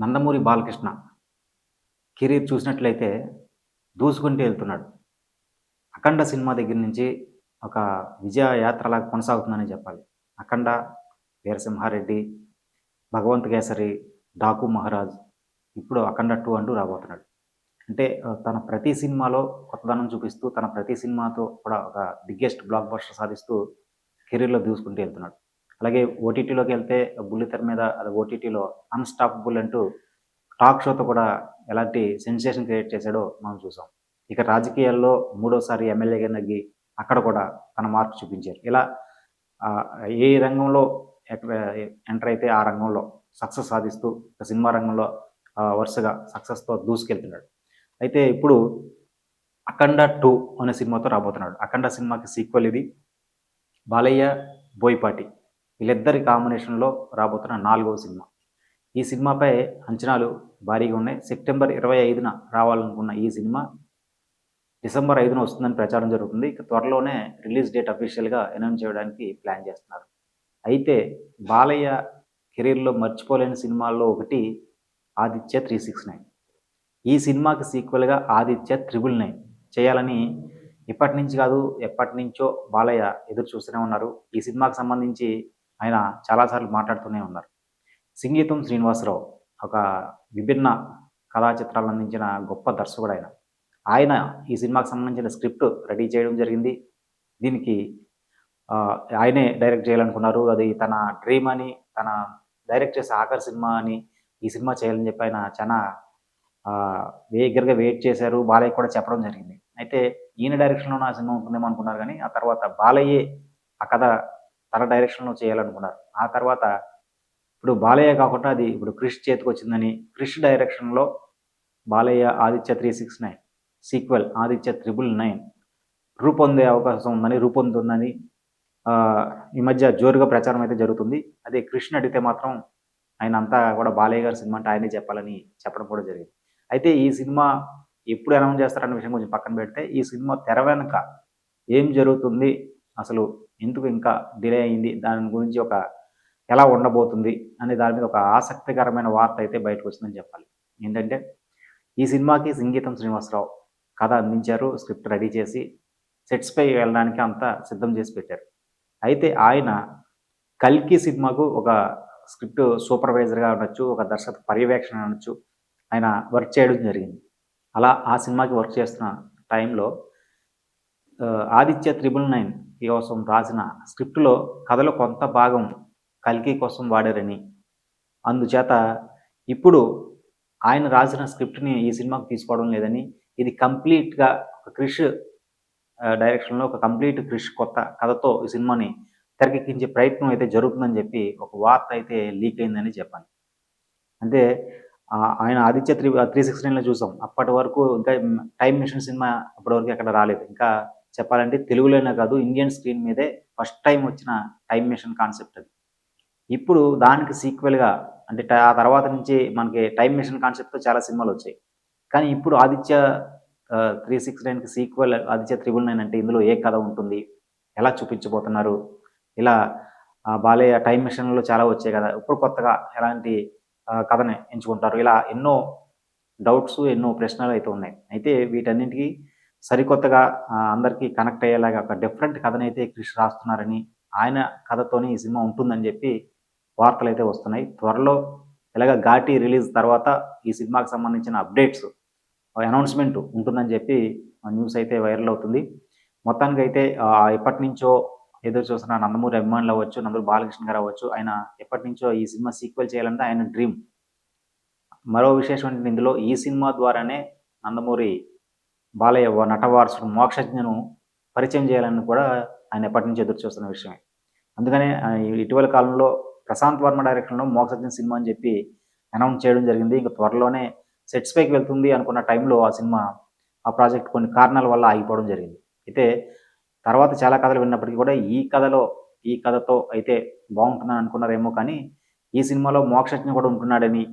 Nandamuri Balakrishna career చూసినట్లయితే దూసుకుంటూ వెళ్తున్నాడు. అఖండ cinema దగ్గర నుంచి ఒక విజయ యాత్రలాగా కొనసాగుతుందని చెప్పాలి. అఖండ వీరసింహారెడ్డి భగవంత్ కేసరి డాకు మహారాజ్ ఇప్పుడు అఖండ టూ అంటూ రాబోతున్నాడు. అంటే తన ప్రతి సినిమాలో కొత్తదనం చూపిస్తూ తన ప్రతి సినిమాతో కూడా ఒక బిగ్గెస్ట్ బ్లాక్ బస్టర్ సాధిస్తూ కెరీర్లో దూసుకుంటూ వెళ్తున్నాడు. అలాగే ఓటీటీలోకి వెళ్తే బుల్లితెర మీద ఓటీటీలో అన్స్టాపబుల్ అంటూ టాక్ షోతో కూడా ఎలాంటి సెన్సేషన్ క్రియేట్ చేశాడో మనం చూసాం. ఇక రాజకీయాల్లో మూడోసారి ఎమ్మెల్యేగా నగ్గి అక్కడ కూడా తన మార్పు చూపించారు. ఇలా ఏ రంగంలో ఎంటర్ అయితే ఆ రంగంలో సక్సెస్ సాధిస్తూ సినిమా రంగంలో వరుసగా సక్సెస్తో దూసుకెళ్తున్నాడు. అయితే ఇప్పుడు అఖండ టూ అనే సినిమాతో రాబోతున్నాడు. అఖండ సినిమాకి సీక్వెల్ ఇది. బాలయ్య బోయపాటి. వీళ్ళిద్దరి కాంబినేషన్లో రాబోతున్న నాలుగవ సినిమా. ఈ సినిమాపై అంచనాలు భారీగా ఉన్నాయి. సెప్టెంబర్ ఇరవై ఐదున రావాలనుకున్న ఈ సినిమా డిసెంబర్ ఐదున వస్తుందని ప్రచారం జరుగుతుంది. ఇక త్వరలోనే రిలీజ్ డేట్ అఫీషియల్గా అనౌన్స్ చేయడానికి ప్లాన్ చేస్తున్నారు. అయితే బాలయ్య కెరీర్లో మర్చిపోలేని సినిమాల్లో ఒకటి ఆదిత్య త్రీ సిక్స్ నైన్. ఈ సినిమాకి సీక్వెల్గా ఆదిత్య త్రిబుల్ నైన్ చేయాలని ఇప్పటి నుంచి కాదు ఎప్పటి నుంచో బాలయ్య ఎదురు చూస్తూనే ఉన్నారు. ఈ సినిమాకి సంబంధించి ఆయన చాలాసార్లు మాట్లాడుతూనే ఉన్నారు. సంగీతం శ్రీనివాసరావు ఒక విభిన్న కళా చిత్రాలు అందించిన గొప్ప దర్శకుడు ఆయన. ఆయన ఈ సినిమాకి సంబంధించిన స్క్రిప్ట్ రెడీ చేయడం జరిగింది. దీనికి ఆయనే డైరెక్ట్ చేయాలనుకున్నారు. అది తన డ్రీమ్ అని తన డైరెక్ట్ చేసే ఆఖరి సినిమా అని ఈ సినిమా చేయాలని చెప్పి ఆయన చాలా వేగరగా వెయిట్ చేశారు. బాలయ్య కూడా చెప్పడం జరిగింది. అయితే ఈయన డైరెక్షన్లో నా సినిమా ఉంటుందేమో అనుకున్నారు కానీ ఆ తర్వాత బాలయ్యే ఆ కథ తన డైరెక్షన్లో చేయాలనుకున్నారు. ఆ తర్వాత ఇప్పుడు బాలయ్య కాకుండా అది ఇప్పుడు క్రిష్ చేతికి వచ్చిందని క్రిష్ డైరెక్షన్లో Balayya Aditya three six nine sequel Aditya triple nine రూపొందే అవకాశం ఉందని రూపొందుతుందని ఈ మధ్య జోరుగా ప్రచారం అయితే జరుగుతుంది. అదే కృష్ణ అడిగితే మాత్రం ఆయన అంతా కూడా బాలయ్య గారి సినిమా అంటే ఆయనే చెప్పాలని చెప్పడం కూడా జరిగింది. అయితే ఈ సినిమా ఎప్పుడు అనౌన్స్ చేస్తారన్న విషయం కొంచెం పక్కన పెడితే ఈ సినిమా తెర వెనుక ఏం జరుగుతుంది? అసలు ఎందుకు ఇంకా డిలే అయింది దాని గురించి ఒక ఎలా ఉండబోతుంది? అనే దాని మీద ఒక ఆసక్తికరమైన వార్త అయితే బయటకు వచ్చిందని చెప్పాలి. ఏంటంటే ఈ సినిమాకి సంగీతం శ్రీనివాసరావు కథ అందించారు స్క్రిప్ట్ రెడీ చేసి సెట్స్పై వెళ్ళడానికి అంతా సిద్ధం చేసి పెట్టారు. అయితే ఆయన కల్కి సినిమాకు ఒక స్క్రిప్ట్ సూపర్వైజర్గా ఉండొచ్చు ఒక దర్శక పర్యవేక్షణ అనొచ్చు ఆయన వర్క్ చేయడం జరిగింది. అలా ఆ సినిమాకి వర్క్ చేస్తున్న టైంలో ఆదిత్య త్రిబుల్ నైన్ కోసం రాసిన స్క్రిప్ట్లో కథలో కొంత భాగం కల్కి కోసం వాడారని. అందుచేత ఇప్పుడు ఆయన రాసిన స్క్రిప్ట్ని ఈ సినిమాకి తీసుకోవడం లేదని ఇది కంప్లీట్గా ఒక క్రిష్ డైరెక్షన్లో ఒక కంప్లీట్ క్రిష్ కొత్త కథతో ఈ సినిమాని తెరకెక్కించే ప్రయత్నం అయితే జరుగుతుందని చెప్పి ఒక వార్త అయితే లీక్ అయిందని చెప్పాలి. అంటే ఆయన ఆదిత్య త్రీ త్రీ సిక్స్ నైన్లో చూసాం. అప్పటి వరకు ఇంకా టైం మిషన్ సినిమా అప్పటి వరకు ఎక్కడ రాలేదు. ఇంకా చెప్పాలంటే తెలుగులోనే కాదు ఇండియన్ స్క్రీన్ మీదే ఫస్ట్ టైం వచ్చిన టైం మిషన్ కాన్సెప్ట్ అది. ఇప్పుడు దానికి సీక్వెల్గా అంటే ఆ తర్వాత నుంచి మనకి టైం మిషన్ కాన్సెప్ట్తో చాలా సినిమాలు వచ్చాయి. కానీ ఇప్పుడు ఆదిత్య త్రీ సిక్స్ నైన్కి సీక్వెల్ ఆదిత్య త్రిబుల్ నైన్ అంటే ఇందులో ఏ కథ ఉంటుంది? ఎలా చూపించబోతున్నారు? ఇలా బాలయ్య టైం మిషన్లో చాలా వచ్చాయి కదా. ఇప్పుడు కొత్తగా ఎలాంటి కథని ఎంచుకుంటారు? ఇలా ఎన్నో డౌట్స్ ఎన్నో ప్రశ్నలు అయితే ఉన్నాయి. అయితే వీటన్నింటికి సరికొత్తగా అందరికీ కనెక్ట్ అయ్యేలాగా ఒక డిఫరెంట్ కథనైతే క్రిష్ రాస్తున్నారని ఆయన కథతోనే ఈ సినిమా ఉంటుందని చెప్పి వార్తలు అయితే వస్తున్నాయి. త్వరలో ఇలాగ ఘాటి రిలీజ్ తర్వాత ఈ సినిమాకి సంబంధించిన అప్డేట్స్ అనౌన్స్మెంట్ ఉంటుందని చెప్పి న్యూస్ అయితే వైరల్ అవుతుంది. మొత్తానికి అయితే ఎప్పటి నుంచో ఎదురు చూస్తున్న నందమూరి అభిమానులు అవ్వచ్చు నందమూరి బాలకృష్ణ గారు అవ్వచ్చు ఆయన ఎప్పటి నుంచో ఈ సినిమా సీక్వెల్ చేయాలంటే ఆయన డ్రీమ్ మరో విశేషం ఇందులో ఈ సినిమా ద్వారానే నందమూరి బాలయ్య నటవారసుడు మోక్షజ్ఞను పరిచయం చేయాలని కూడా ఆయన ఎప్పటి నుంచి ఎదురు చూస్తున్న విషయమే. అందుకనే ఇటీవల కాలంలో ప్రశాంత్ వర్మ డైరెక్షన్లో మోక్షజ్ఞ సినిమా అని చెప్పి అనౌన్స్ చేయడం జరిగింది. ఇంకా త్వరలోనే సెట్స్ పైకి వెళ్తుంది అనుకున్న టైంలో ఆ సినిమా ఆ ప్రాజెక్ట్ కొన్ని కారణాల వల్ల ఆగిపోవడం జరిగింది. అయితే తర్వాత చాలా కథలు విన్నప్పటికీ కూడా ఈ కథలో ఈ కథతో అయితే బాగుంటుందని అనుకున్నారేమో కానీ ఈ సినిమాలో మోక్షజ్ఞ కూడా ఉంటున్నాడని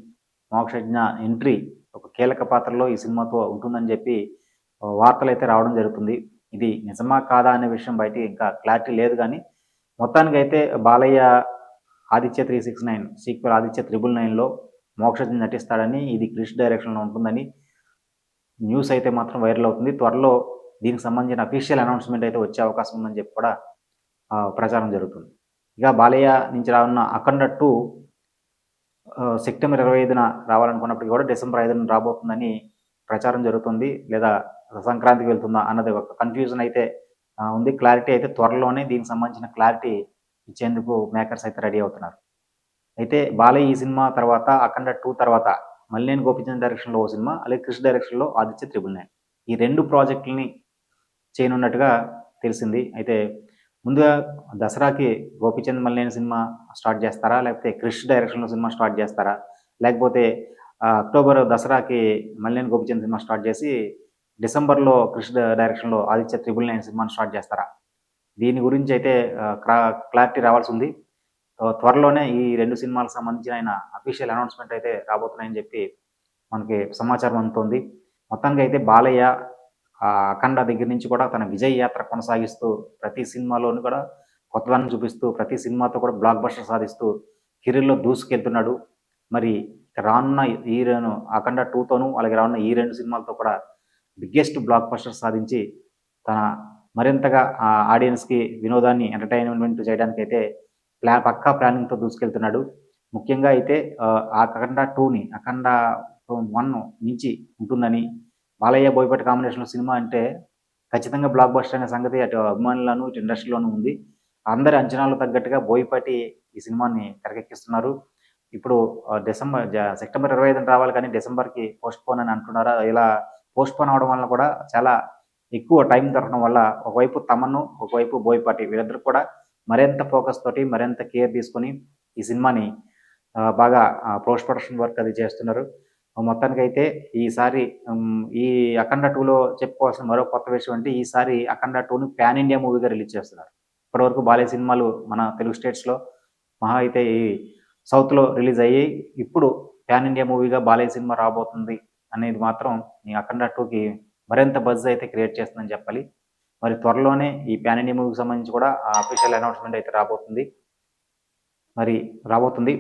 మోక్షజ్ఞ ఎంట్రీ ఒక కీలక పాత్రలో ఈ సినిమాతో ఉంటుందని చెప్పి వార్తలు అయితే రావడం జరుగుతుంది. ఇది నిజమా కాదా అనే విషయం బయట ఇంకా క్లారిటీ లేదు కానీ మొత్తానికి అయితే Balayya Aditya three six nine sequel Aditya triple నైన్లో మోక్షజ్ నటిస్తాడని ఇది క్రిష్ డైరెక్షన్లో ఉంటుందని న్యూస్ అయితే మాత్రం వైరల్ అవుతుంది. త్వరలో దీనికి సంబంధించిన అఫీషియల్ అనౌన్స్మెంట్ అయితే వచ్చే అవకాశం ఉందని చెప్పి కూడా ప్రచారం జరుగుతుంది. ఇక బాలయ్య నుంచి రానున్న అఖండ టూ సెప్టెంబర్ ఇరవై ఐదున రావాలనుకున్నప్పటికీ కూడా డిసెంబర్ ఐదున రాబోతుందని ప్రచారం జరుగుతుంది. లేదా సంక్రాంతికి వెళ్తుందా అన్నది ఒక కన్ఫ్యూజన్ అయితే ఉంది. క్లారిటీ అయితే త్వరలోనే దీనికి సంబంధించిన క్లారిటీ ఇచ్చేందుకు మేకర్స్ అయితే రెడీ అవుతున్నారు. అయితే బాలయ్య ఈ సినిమా తర్వాత అఖండ టూ తర్వాత మల్లేని గోపిచంద్ డైరెక్షన్లో ఓ సినిమా అలాగే కృష్ణ డైరెక్షన్లో ఆదిత్య త్రిబుల్ నైన్ ఈ రెండు ప్రాజెక్టులని చేయనున్నట్టుగా తెలిసింది. అయితే ముందుగా దసరాకి గోపిచంద్ మల్లేని సినిమా స్టార్ట్ చేస్తారా? లేకపోతే క్రిష్ డైరెక్షన్లో సినిమా స్టార్ట్ చేస్తారా? లేకపోతే అక్టోబర్ దసరాకి మల్లేని గోపిచంద్ సినిమా స్టార్ట్ చేసి డిసెంబర్లో కృష్ణ డైరెక్షన్లో ఆదిత్య త్రిబుల్ నైన్ సినిమాని స్టార్ట్ చేస్తారా? దీని గురించి అయితే క్లా- క్లారిటీ రావాల్సి ఉంది. త్వరలోనే ఈ రెండు సినిమాలకు సంబంధించిన ఆయన అఫీషియల్ అనౌన్స్మెంట్ అయితే రాబోతున్నాయని చెప్పి మనకి సమాచారం అందుతోంది. మొత్తానికి అయితే బాలయ్య అఖండ దగ్గర నుంచి కూడా తన విజయ్ యాత్ర కొనసాగిస్తూ ప్రతి సినిమాలోనూ కూడా కొత్తదనం చూపిస్తూ ప్రతి సినిమాతో కూడా బ్లాక్ బస్టర్ సాధిస్తూ కెరీర్లో దూసుకెళ్తున్నాడు. మరి రానున్న ఈ రెండు అఖండ టూతోనూ అలాగే రానున్న ఈ రెండు సినిమాలతో కూడా బిగ్గెస్ట్ బ్లాక్ బస్టర్ సాధించి తన మరింతగా ఆ ఆడియన్స్కి వినోదాన్ని ఎంటర్టైన్మెంట్ చేయడానికి అయితే ప్లా పక్కా ప్లానింగ్తో దూసుకెళ్తున్నాడు. ముఖ్యంగా అయితే ఆ, అఖండ టూని అఖండ వన్ నుంచి ఉంటుందని బాలయ్య బోయపాటి కాంబినేషన్లో సినిమా అంటే ఖచ్చితంగా బ్లాక్ బస్టర్ అనే సంగతి అటు అభిమానులను ఇటు ఇండస్ట్రీలోనూ ఉంది. అందరి అంచనాలు తగ్గట్టుగా బోయపాటి ఈ సినిమాని తెరకెక్కిస్తున్నారు. ఇప్పుడు డిసెంబర్ సెప్టెంబర్ ఇరవై ఐదున రావాలి కానీ డిసెంబర్కి పోస్ట్ పోన్ అని అంటున్నారా? ఇలా పోస్ట్పోన్ అవడం వల్ల కూడా చాలా ఎక్కువ టైం దొరకడం వల్ల ఒకవైపు తమను ఒకవైపు బోయపాటి వీళ్ళిద్దరు కూడా మరింత ఫోకస్ తోటి మరింత కేర్ తీసుకొని ఈ సినిమాని బాగా పోస్ట్ ప్రొడక్షన్ వర్క్ అది చేస్తున్నారు. మొత్తానికి అయితే ఈసారి ఈ అఖండ టూలో చెప్పుకోవాల్సిన మరో కొత్త విషయం అంటే ఈసారి అఖండ టూను ప్యాన్ ఇండియా మూవీగా రిలీజ్ చేస్తున్నారు. ఇప్పటివరకు బాలయ్య సినిమాలు మన తెలుగు స్టేట్స్లో మహా అయితే ఈ సౌత్లో రిలీజ్ అయ్యాయి. ఇప్పుడు ప్యాన్ ఇండియా మూవీగా బాలయ్య సినిమా రాబోతుంది. అనేది మాత్రం ఈ అఖండ టూకి మరింత బజ్ అయితే క్రియేట్ చేస్తుందని చెప్పాలి. మరి త్వరలోనే ఈ ప్యాన్ ఇండియా మూవీకి సంబంధించి కూడా అఫీషియల్ అనౌన్స్మెంట్ అయితే రాబోతుంది. మరి రాబోతుంది.